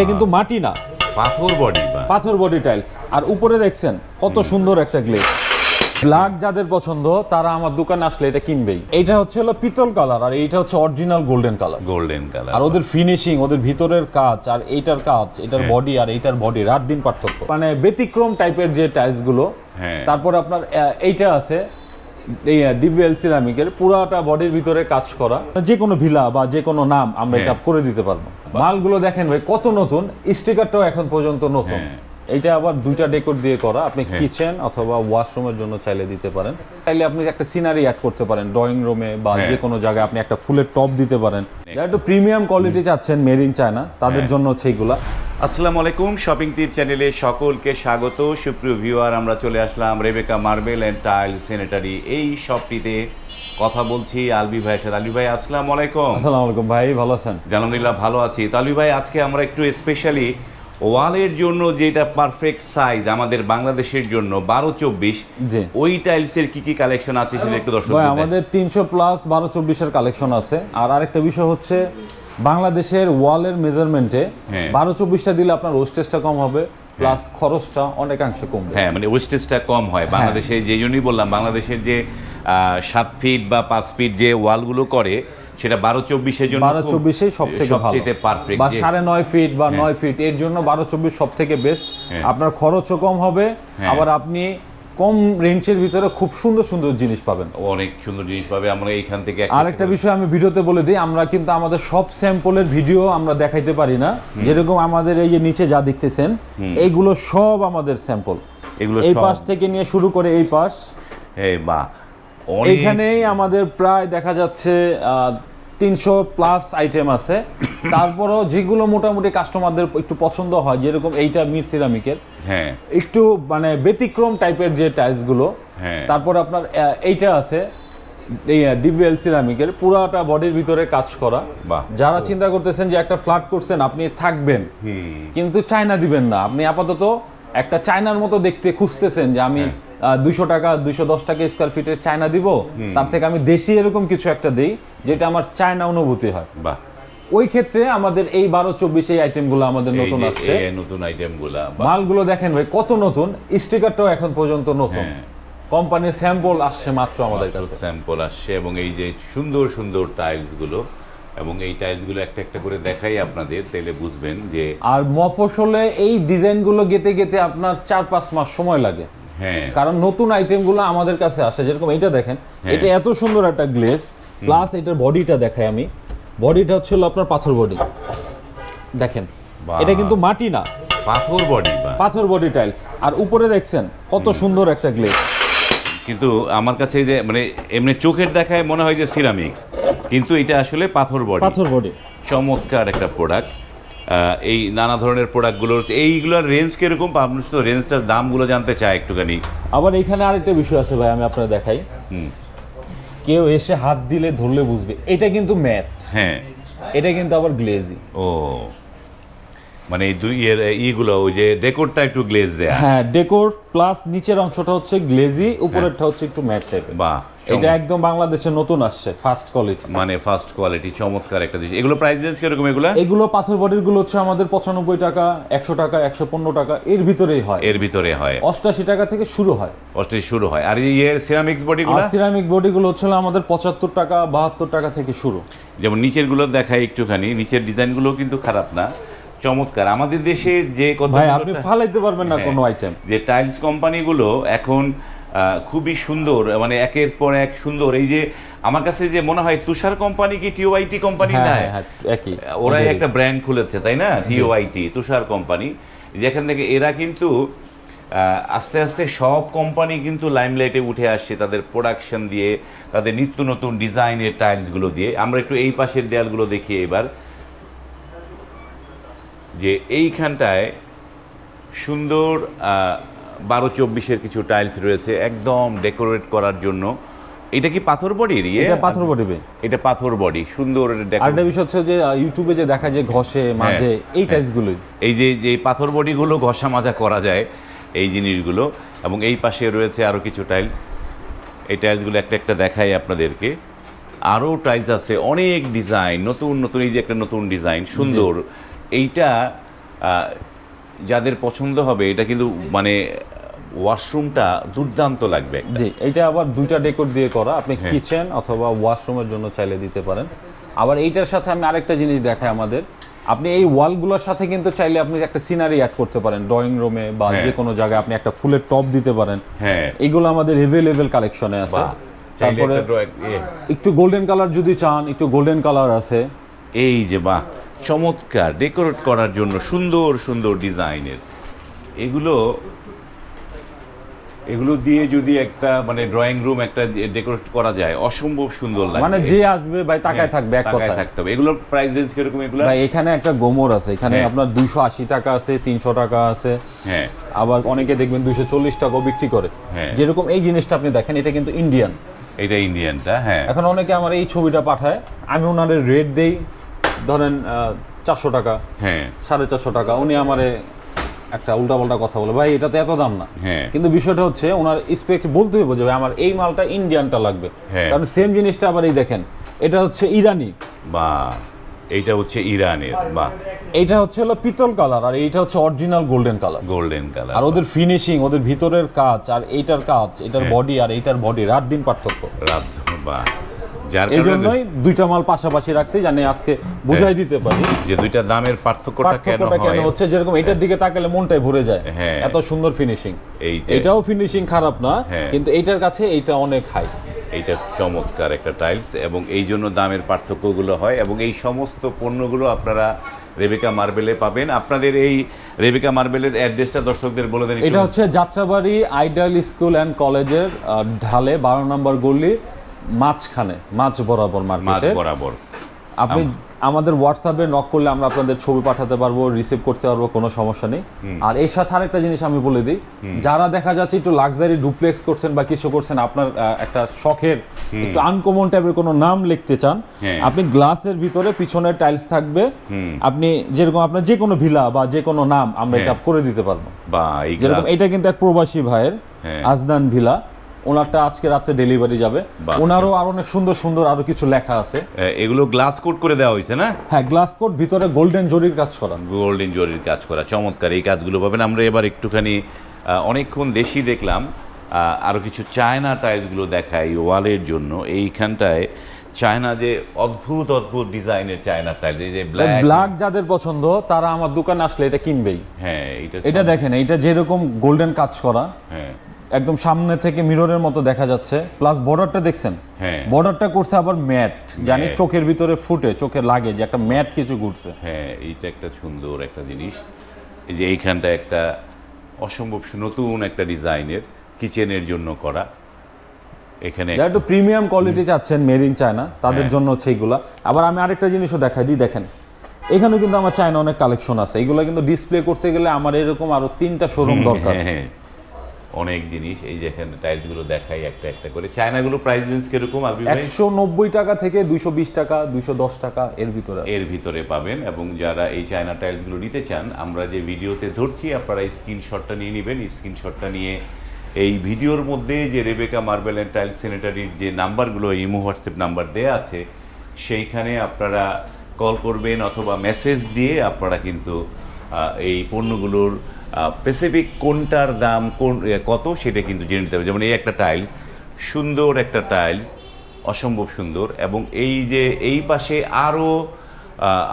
এটা কিন্তু মাটি না। পাথর বডি পাথর বডি টাইলস আর উপরে দেখছেন কত সুন্দর একটা গ্লেজ ব্ল্যাক যাদের পছন্দ তারা আমার দোকানে আসলে এটা কিনবেই। এটা হচ্ছে হলো পিতল কালার আর এইটা হচ্ছে original golden colour golden colour আর ওদের ফিনিশিং ওদের ভিতরের কাজ আর এইটার কাজ এটার হ্যাঁ। বডি আর এইটার বডি রাত দিন পার্থক্য। মানে ব্যতিক্রম টাইপের যে টাইলসগুলো হ্যাঁ। তারপর আপনার এইটা আছে ডিভিএল সিরামিকের পুরাটা বডির ভিতরে কাজ করা যে কোনো ভিলা বা যে কোনো নাম আমরা এটা হ্যাঁ। করে দিতে পারব মালগুলো দেখেন ভাই কত নতুন স্টিকারটাও এখন পর্যন্ত নতুন হ্যাঁ। এইটা আবার দুইটা ডেকোর দিয়ে করা আপনি হ্যাঁ। কিচেন অথবা ওয়াশরুমের জন্য চাইলে দিতে পারেন চাইলে আপনি একটা সিনারি অ্যাড করতে পারেন ড্রয়িং রুমে বা হ্যাঁ। যে কোনো জায়গায় আপনি একটা ফুলের টপ দিতে পারেন যারা একটু প্রিমিয়াম কোয়ালিটি চাচ্ছেন মেড ইন চায়না তাদের হ্যাঁ। জন্য এইগুলা আসসালামু আলাইকুম শপিং টিপ চ্যানেলে সকলকে স্বাগত। সুপ্রিয় ভিউয়ার আমরা চলে আসলাম Rebecca marble and tile sanitary এই শপটিতে কথা বলছি আলবি ভাইয়ের সাথে। আলবি ভাই আসসালামু আলাইকুম। আসসালামু আলাইকুম ভাই ভালো আছেন? আলহামদুলিল্লাহ ভালো আছি। তো আলবি ভাই আজকে আমরা একটু স্পেশালি ওয়ালের জন্য যেটা পারফেক্ট সাইজ আমাদের বাংলাদেশের জন্য বারো চব্বিশ ওই টাইলসের কি কি কালেকশন আছে সেটা একটু দর্শক আমাদের তিনশো প্লাস বারো চব্বিশের কালেকশন আছে। আর আরেকটা বিষয় হচ্ছে বাংলাদেশের ওয়ালের মেজারমেন্টে হ্যাঁ। বারো চব্বিশটা দিলে আপনার ওয়েস্টেজটা কম হবে প্লাস খরচটা অনেকাংশে কমবে। হ্যাঁ মানে ওয়েস্টেজটা কম হয়। বাংলাদেশে যে জন্যই বললাম বাংলাদেশের যে সাত ফিট বা পাঁচ ফিট যে ওয়ালগুলো করে সেটা বারো চব্বিশের জন্য বারো চব্বিশে সবচেয়ে পারফেক্ট বা সাড়ে নয় ফিট বা নয় ফিট এর জন্য বারো চব্বিশ সব থেকে বেস্ট হ্যাঁ। আপনার খরচও কম হবে হ্যাঁ। আবার আপনি কম রেঞ্জের ভিতরে খুব সুন্দর সুন্দর জিনিস পাবেন। অনেক সুন্দর জিনিস পাবে আমরা এইখান থেকে আরেকটা বিষয় আমি ভিডিওতে বলে দিই আমরা কিন্তু আমাদের সব স্যাম্পলের ভিডিও আমরা দেখাইতে পারি না। যেরকম আমাদের এই যে নিচে যা দেখতেছেন এইগুলো সব আমাদের স্যাম্পল এগুলো এই পাশ থেকে নিয়ে শুরু করে এই পাশ। এই বা এখানেই আমাদের প্রায় দেখা যাচ্ছে তিনশো প্লাস আইটেম আছে। তারপরও যেগুলো মোটামুটি কাস্টমারদের একটু পছন্দ হয় যেরকম এইটা মির সিরামিকের হ্যাঁ। একটু মানে ব্যতিক্রম টাইপের যে টাইলসগুলো হ্যাঁ। তারপর আপনার এইটা আছে এই ডিভিএল সিরামিকের পুরাটা বডির ভিতরে কাজ করা। যারা চিন্তা করতেছেন যে একটা ফ্ল্যাট করছেন আপনি থাকবেন। কিন্তু চায়না দিবেন না। আপনি আপাতত একটা চায়নার মতো দেখতে খুঁজতেছেন যে আমি দুইশো টাকা দুইশো দশ টাকা স্কোয়ার ফিটের চায়না দিব। তার থেকে আমি দেশি এরকম কিছু একটা দিই যেটা আমার চায়না অনুভূতি হয়। বাহ। ওই ক্ষেত্রে আমাদের এই বারো চব্বিশ এই আইটেমগুলো আমাদের নতুন আসছে। নতুন আইটেমগুলা মালগুলো দেখেন ভাই কত নতুন। স্টিকারটাও এখন পর্যন্ত নতুন। কোম্পানির স্যাম্পল আসছে মাত্র আমাদের কাছে। স্যাম্পল আসছে এবং এই যে সুন্দর সুন্দর টাইলসগুলো এবং এই টাইলসগুলো একটা একটা করে দেখাই আপনাদের তাহলে বুঝবেন যে আর মফসলে এই ডিজাইনগুলো গেতে গেতে আপনার চার পাঁচ মাস সময় লাগে। কারণ নতুন আইটেমগুলো আমাদের কাছে আসে যেরকম এটা দেখেন হ্যাঁ। এটা এত সুন্দর একটা গ্লেস প্লাস এটার বডিটা দেখাই আমি। বডিটা হচ্ছে আপনার পাথর বডি দেখেন এটা কিন্তু মাটি না। পাথর বডি পাথর বডি টাইলস আর উপরে দেখছেন কত সুন্দর একটা গ্লেস কিন্তু আমার কাছে যে মানে এমনি চোখের দেখায় মনে হয় যে সিরামিক্স কিন্তু এটা আসলে পাথর বডি পাথর বডি চমৎকার একটা প্রোডাক্ট এই নানা ধরনের প্রোডাক্টগুলোর এইগুলোর রেঞ্জ কীরকম? মানুষ তো রেঞ্জটার দামগুলো জানতে চায় একটুখানি। আবার এখানে আরেকটা বিষয় আছে ভাই আমি আপনার দেখাই। কেউ এসে হাত দিলে ধরলে বুঝবে। এটা কিন্তু ম্যাথ হ্যাঁ। এটা কিন্তু আবার গ্লেজি ও। মানে এই দুই ইগুলো ওই যে ডেকোরটা একটু গ্লেজ দেয়া। হ্যাঁ ডেকোর প্লাস নিচের অংশটা হচ্ছে গ্লেজি উপরেরটা হচ্ছে একটু ম্যাট টাইপের বাহ। এটা একদম বাংলাদেশে নতুন আসছে ফার্স্ট কোয়ালিটি মানে ফার্স্ট কোয়ালিটি চমৎকার একটা জিনিস। এগুলো প্রাইস রেঞ্জ কীরকম এগুলো? এগুলো পাথর বডিরগুলো হচ্ছে আমাদের পঁচানব্বই টাকা একশো টাকা একশো পনেরো টাকা এর ভিতরেই হয়। এর ভিতরে হয়। অষ্টাশি টাকা থেকে শুরু হয়। অস্ট্রেলিয়া শুরু হয়। আর এই ইয়ের সিরামিক্স আর বডিগুলো সিরামিক বডি গুলো হচ্ছে আমাদের পঁচাত্তর টাকা বাহাত্তর টাকা থেকে শুরু। যেমন নিচেরগুলো দেখায় একটুখানি নিচের ডিজাইনগুলো কিন্তু খারাপ না। চমৎকার। আমাদের দেশে যে ভাই আপনি ফালাইতে পারবেন না কোনো আইটেম যে টাইলস কোম্পানিগুলো এখন খুবই সুন্দর মানে একের পর এক সুন্দর। এই যে আমার কাছে যে মনে হয় তুষার কোম্পানি কি টিওআইটি কোম্পানি হ্যাঁ না হ্যাঁ, হ্যাঁ, ওরাই একটা ব্র্যান্ড খুলেছে তাই না? টিওআইটি তুষার কোম্পানি। যেখান থেকে এরা কিন্তু আস্তে আস্তে সব কোম্পানি কিন্তু লাইমলাইটে উঠে আসছে তাদের প্রোডাকশন দিয়ে তাদের নিত্য নতুন ডিজাইনের টাইলসগুলো দিয়ে। আমরা একটু এই পাশের দেয়ালগুলো দেখি এবার। যে এইখানটায় সুন্দর বারো চব্বিশের কিছু টাইলস রয়েছে একদম ডেকোরেট করার জন্য। এটা কি পাথর ইয়ে এটা পাথর বডি এটা পাথর বডি সুন্দর আরেকটা বিষয় হচ্ছে যে ইউটিউবে যে দেখা যায় ঘষে মাঝে এই টাইপস গুলোই। এই যে যে পাথর বডিগুলো ঘষা মাজা করা যায় এই জিনিসগুলো। এবং এই পাশে রয়েছে আরও কিছু টাইলস এই টাইলসগুলো একটা একটা দেখাই আপনাদেরকে। আরও টাইলস আছে অনেক ডিজাইন নতুন নতুন এই যে একটা নতুন ডিজাইন সুন্দর। এইটা যাদের পছন্দ হবে এটা কিন্তু মানে ওয়াশরুমটা দুর্দান্ত লাগবে জি এটা আবার দুইটা ডেকোর দিয়ে করা। আপনি হ্যাঁ। কিচেন অথবা ওয়াশরুমের জন্য চাইলে দিতে পারেন। আবার এইটার সাথে আমি আরেকটা জিনিস দেখাই আমাদের। আপনি এই ওয়ালগুলোর সাথে কিন্তু চাইলে আপনি একটা সিনারি অ্যাড করতে পারেন। ড্রয়িং রুমে বা হ্যাঁ। যে কোনো জায়গায় আপনি একটা ফুলের টপ দিতে পারেন। হ্যাঁ। এগুলো আমাদের এভেলেবেল কালেকশনে আছে। তারপরে একটা গোল্ডেন কালার যদি চান একটু গোল্ডেন কালার আছে। এই যে বাহ। চমৎকার ডেকোরেট করার জন্য সুন্দর সুন্দর ডিজাইনের। এগুলো এগুলো দিয়ে যদি একটা মানে ড্রয়িং রুম একটা ডেকোরেট করা যায় অসম্ভব সুন্দর লাগে মানে যে আসবে ভাই তাকায় থাকবে এক হ্যাঁ, কথা থাকতে হবে। এগুলোর প্রাইস রেঞ্জ কীরকম এগুলো ভাই এখানে একটা গোমর আছে। এখানে হ্যাঁ। আপনার দুইশো আশি টাকা আছে তিনশো টাকা আছে। হ্যাঁ। আবার অনেকে দেখবেন দুইশো চল্লিশ টাকাও বিক্রি করে। হ্যাঁ। যেরকম এই জিনিসটা আপনি দেখেন এটা কিন্তু ইন্ডিয়ান এটা ইন্ডিয়ানটা হ্যাঁ। এখন অনেকে আমার এই ছবিটা পাঠায় আমি ওনাদের রেট দেই। ধরেন চারশো টাকা হ্যাঁ। সাড়ে চারশো টাকা উনি আমারে একটা উল্টাপাল্টা কথা বলে ভাই এটা তো এত দাম না। হ্যাঁ। কিন্তু বিষয়টা হচ্ছে ওনার স্পেক্স বলতে হবে যে আমার এই মালটা ইন্ডিয়ানটা লাগবে। হ্যাঁ। কারণ সেম জিনিসটা আবার এই দেখেন এটা হচ্ছে ইরানি বা এইটা হচ্ছে ইরানের বা। এইটা হচ্ছে হলো পিতল কালার আর এইটা হচ্ছে original golden colour. Golden colour আর ওদের ফিনিশিং ওদের ভিতরের কাজ আর এইটার কাজ এটার হ্যাঁ। বডি আর এইটার বডি রাত দিন পার্থক্য। রাত বা। এই জন্যই দুইটা মাল পাশাপাশি রাখছি জানি আজকে বুঝাই দিতে পারি। যে দুইটা দামের পার্থক্যটা কেন কেন হয়? হচ্ছে? যেরকম এটার দিকে তাকালে মনটাই ভরে যায়। হ্যাঁ। এত সুন্দর ফিনিশিং এটাও ফিনিশিং খারাপ না হ্যাঁ। কিন্তু এইটার কাছে এইটা অনেক হাই এইটা চমৎকার একটা টাইলস এবং এই জন্য দামের পার্থক্যগুলো হয় এবং এই সমস্ত পণ্যগুলো আপনারা রেবেকা মার্বেলে পাবেন। আপনাদের এই রেবেকা মার্বেলের অ্যাড্রেসটা দর্শকদের বলে দেন এটা হচ্ছে যাত্রাবাড়ি আইডাল স্কুল অ্যান্ড কলেজের ঢালে বারো নম্বর গল্লির মাঝখানে মাঝ বরাবর মার্কেটে বরাবর। আপনি আমাদের হোয়াটসঅ্যাপে নক করলে আমরা আপনাদের ছবি পাঠাতে পারব রিসিভ করতে পারব কোনো সমস্যা নেই। আর এর সাথে আরেকটা জিনিস আমি বলে দিই যারা দেখা যাচ্ছে একটু লাক্সারি ডুপ্লেক্স করছেন বা কিছু করছেন আপনার একটা শখের একটু আনকমন টাইপের কোনো নাম লিখতে চান হ্যাঁ। আপনি গ্লাসের ভিতরে পিছনে টাইলস থাকবে। আপনি যেরকম আপনার যে কোনো ভিলা বা যে কোনো নাম আমরা এটা হ্যাঁ। করে দিতে পারব। যেরকম এটা কিন্তু এক প্রবাসী ভাইয়ের হ্যাঁ। আজদান ভিলা ওনারটা আজকে রাত্রে ডেলিভারি যাবে। ওনারও আরও অনেক সুন্দর সুন্দর আরও কিছু লেখা আছে। এগুলো গ্লাস কোট করে দেওয়া হয়েছে না? হ্যাঁ গ্লাস কোট ভিতরে গোল্ডেন জরির কাজ করা। গোল্ডেন জরির কাজ করা চমৎকার। এই কাজগুলো পাবেন। আমরা এবার একটুখানি অনেকক্ষণ দেশি দেখলাম। আহ, আরও কিছু চায়না টাইলসগুলো দেখাই ওয়ালের জন্য। এইখানটায় চায়না যে অদ্ভুত অদ্ভুত ডিজাইনের চায়না টাইল এই যে ব্ল্যাক ব্ল্যাক যাদের পছন্দ তারা আমার দোকানে আসলে এটা কিনবেই। হ্যাঁ এটা এটা দেখেন এটা যেরকম গোল্ডেন কাজ করা। হ্যাঁ। একদম সামনে থেকে মিররের মতো দেখা যাচ্ছে। প্লাস বর্ডারটা দেখছেন? হ্যাঁ। বর্ডারটা করছে আবার ম্যাট জানি চোখের ভিতরে ফুটে চোখে লাগে যে একটা ম্যাট কিছু ঘুরছে। হ্যাঁ এইটা একটা সুন্দর একটা জিনিস। এই যে এইখানটা একটা অসম্ভব নতুন একটা ডিজাইনের কিচেনের জন্য করা। এখানে যারা একটু প্রিমিয়াম কোয়ালিটি চাচ্ছেন মেড ইন চায়না তাদের হ্যাঁ। জন্য হচ্ছে এইগুলা। আবার আমি আরেকটা জিনিসও দেখাই দিই দেখেন। এখানে কিন্তু আমার চায়না অনেক কালেকশন আছে। এগুলো কিন্তু ডিসপ্লে করতে গেলে আমার এরকম আরও তিনটা শোরুম দরকার। হ্যাঁ, হ্যাঁ। অনেক জিনিস। এই যে এখানে টাইলসগুলো দেখাই একটা একটা করে। চায়নাগুলো প্রাইস রেঞ্জ কীরকম ভাই? একশো নব্বই টাকা থেকে দুইশো বিশ টাকা দুইশো দশ টাকা এর ভিতরে এর ভিতরে পাবেন এবং যারা এই চায়না টাইলসগুলো নিতে চান আমরা যে ভিডিওতে ধরছি আপনারা এই স্ক্রিনশটটা নিয়ে নেবেন। স্ক্রিনশটটা নিয়ে এই ভিডিওর মধ্যে যে রেবেকা মার্বেল অ্যান্ড টাইলস সেনেটারির যে নাম্বারগুলো ইমো হোয়াটসঅ্যাপ নাম্বার দেওয়া আছে সেইখানে আপনারা কল করবেন অথবা মেসেজ দিয়ে আপনারা কিন্তু এই পণ্যগুলোর স্পেসিফিক কোনটার দাম কোন কত? সেটা কিন্তু জেনে নিতে হবে। যেমন এই একটা টাইলস সুন্দর একটা টাইলস অসম্ভব সুন্দর। এবং এই যে এই পাশে আরও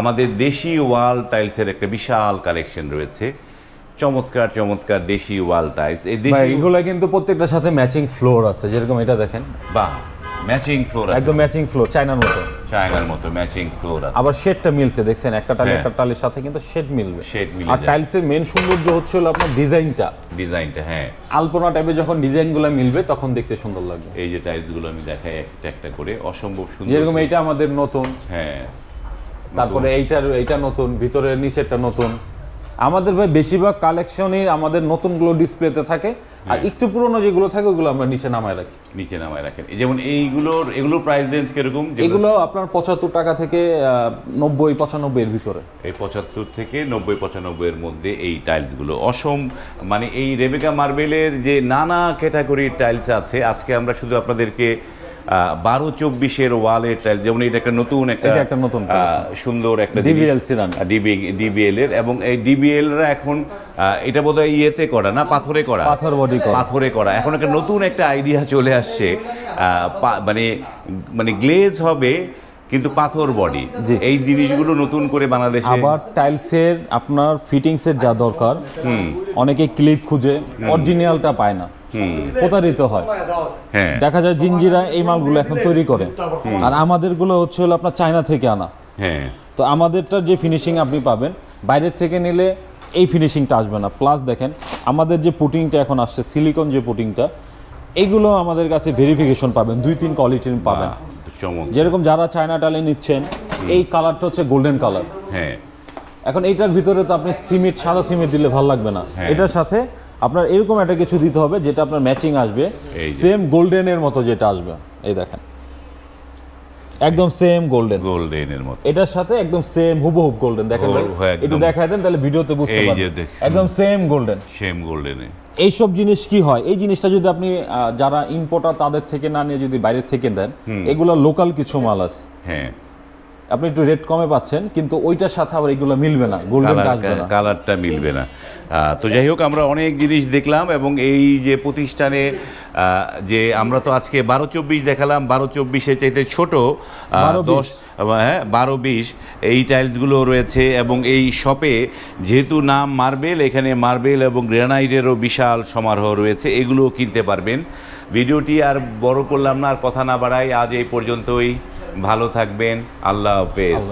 আমাদের দেশি ওয়াল টাইলসের একটা বিশাল কালেকশন রয়েছে। চমৎকার চমৎকার দেশি ওয়াল টাইলস এই দেশি এগুলো কিন্তু প্রত্যেকটার সাথে ম্যাচিং ফ্লোর আছে। যেরকম এটা দেখেন। বাহ! ম্যাচিং ফ্লোর একদম ম্যাচিং ফ্লোর চায়নার মতো। চায়নার মতো ম্যাচিং ফ্লোর আছে। আবার শেডটা মিলছে দেখছেন? একটা টালি হ্যাঁ। একটা টালির সাথে কিন্তু শেড মিলবে। Shade মিলে আর টাইলসের মেন সৌন্দর্য হচ্ছে হলো আপনার ডিজাইনটা ডিজাইনটা হ্যাঁ। আলপনা টাইপের যখন ডিজাইনগুলো মিলবে তখন দেখতে সুন্দর লাগবে। এই যে টাইলসগুলো আমি দেখাই একটা একটা করে অসম্ভব সুন্দর যেরকম এইটা আমাদের নতুন। হ্যাঁ। তারপরে এইটার এইটা নতুন ভিতরের নিচেরটা নতুন। আমাদের ভাই বেশিরভাগ কালেকশনই আমাদের নতুনগুলো ডিসপ্লেতে থাকে। আর হ্যাঁ। একটু পুরনো যেগুলো থাকে ওগুলো আমরা নিচে নামায় রাখি। নিচে নামায় রাখেন। যেমন এইগুলোর এগুলো প্রাইস রেঞ্জ কীরকম? এগুলো আপনার পঁচাত্তর টাকা থেকে নব্বই পঁচানব্বই এর ভিতরে। এই পঁচাত্তর থেকে নব্বই পঁচানব্বই এর মধ্যে এই টাইলসগুলো অসম মানে এই রেবেকা মার্বেলের যে নানা ক্যাটাগরির টাইলস আছে আজকে আমরা শুধু আপনাদেরকে বারো চব্বিশের ওয়ালেট যেমন এটা একটা নতুন একটা একটা নতুন সুন্দর একটা DBL ডিবি ডিবিএল এর এবং এই ডিবিএল রা এখন আহ, এটা বোধহয় ইয়েতে করা না পাথরে করা? পাথর বডি করা। পাথরে করা। এখন একটা নতুন একটা আইডিয়া চলে আসছে। মানে মানে গ্লেজ হবে কিন্তু পাথর বডি। এই জিনিসগুলো নতুন করে বাংলাদেশে আবার টাইলসের আপনার ফিটিংসের যা দরকার অনেকে ক্লিপ খুঁজে অরিজিনালটা পায় না। প্রতারিত হয়। হ্যাঁ। দেখা যায় জিঞ্জিরা এই মালগুলো এখন তৈরি করে। আর আমাদেরগুলো হচ্ছে হলো আপনার চায়না থেকে আনা। হ্যাঁ। তো আমাদেরটার যে ফিনিশিং আপনি পাবেন বাইরের থেকে নিলে এই ফিনিশিংটা আসবে না। প্লাস দেখেন আমাদের যে পুটিংটা এখন আসছে সিলিকন যে পুটিংটা এগুলো আমাদের কাছে ভেরিফিকেশন পাবেন দুই তিন কোয়ালিটির পাবেন। চমক। যেরকম যারা চায়না টালে নিচ্ছেন এই কালারটা হচ্ছে গোল্ডেন কালার হ্যাঁ। এখন এইটার ভিতরে তো আপনি সিমেন্ট সাদা সিমেন্ট দিলে ভালো লাগবে না। হ্যাঁ। এটার সাথে আপনার এরকম একটা কিছু দিতে হবে যেটা আপনার ম্যাচিং আসবে। সেম গোল্ডেনের মতো যেটা আসবে। এই দেখেন। একদম সেম গোল্ডেন গোল্ডেনের মতো। এটার সাথে একদম সেম হুবহুব গোল্ডেন দেখেন হুবহু একটু দেখায় দেন তাহলে ভিডিওতে বুঝতে পারবেন। একদম সেম গোল্ডেন সেম গোল্ডেনে এইসব জিনিস কি হয়? এই জিনিসটা যদি আপনি যারা ইম্পোর্টার তাদের থেকে না নিয়ে যদি বাইরে থেকে দেন এগুলো লোকাল কিছু মাল আছে। হ্যাঁ। আপনি একটু রেট কমে পাচ্ছেন কিন্তু ওইটার সাথে আবার এগুলো মিলবে না গোল্ডেনটা আসবে না। কালারটা মিলবে না। তো যাই হোক আমরা অনেক জিনিস দেখলাম এবং এই যে প্রতিষ্ঠানে আহ, যে আমরা তো আজকে বারো চব্বিশ দেখালাম বারো চব্বিশের চাইতে ছোট দশ হ্যাঁ বারো বিশ, এই টাইলসগুলো রয়েছে এবং এই শপে যেহেতু নাম মার্বেল এখানে মার্বেল এবং গ্রেনাইটেরও বিশাল সমারোহ রয়েছে, এগুলোও কিনতে পারবেন। ভিডিওটি আর বড় করলাম না, আর কথা না বাড়াই, আজ এই পর্যন্তই। ভালো থাকবেন আল্লাহ হাফেজ।